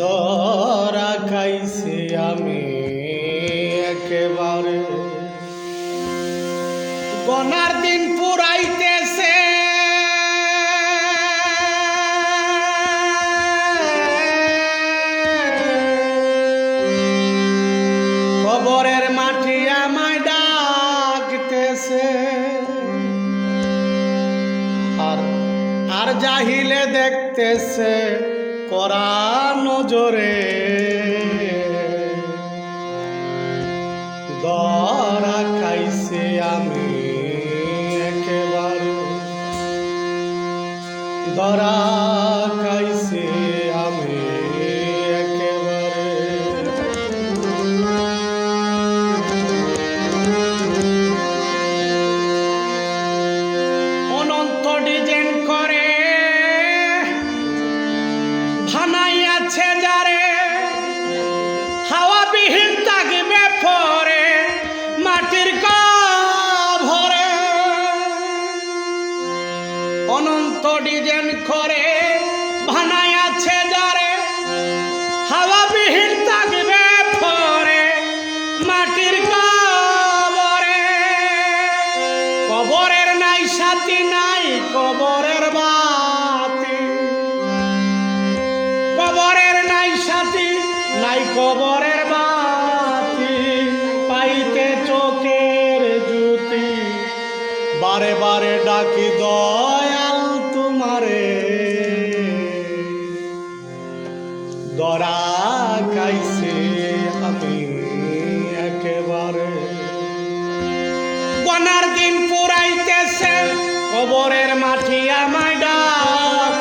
ধরা খাইছি আমি একেবারে। গনার দিন পুরাইতেছে। কবরের মাটি আমায় ডাকতেছে। আর আর জাহিলে দেখতেছে। করা নজরে। দরা খাইছে আমি একেবারে। দরা ডিজাইন করে ভানাইয়াছে যারে হাওয়া বিহীন তাগিবে পরে মাটির কবরে। কবরের নাই সাথী, নাই কবরের বাতি। কবরের নাই সাথী, নাই কবরের বাতি। পাইতে চোখের জুতি বারে বারে ডাকি দয়াল আমি একেবারে। বনার দিন পুরাইতেছে কবরের মাটি আমায় ডাকতেছে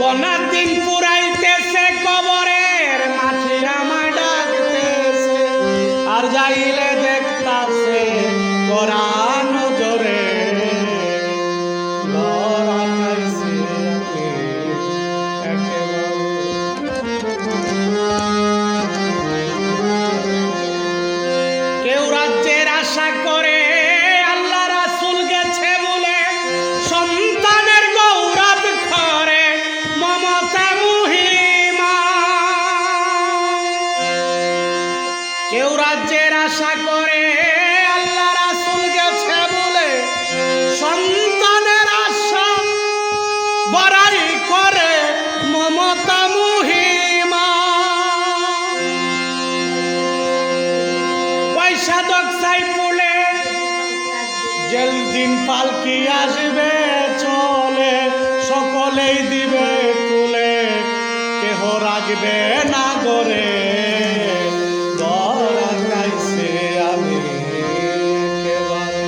বনার দিন পুরাইতেছে কবরের পয়সা দক্সাই পুলে জেল দিন পালকি আসবে, চলে, সকলেই দিবে তুলে কেহ রাখবে না করে ধরা খাইছে আমি। একেবারে।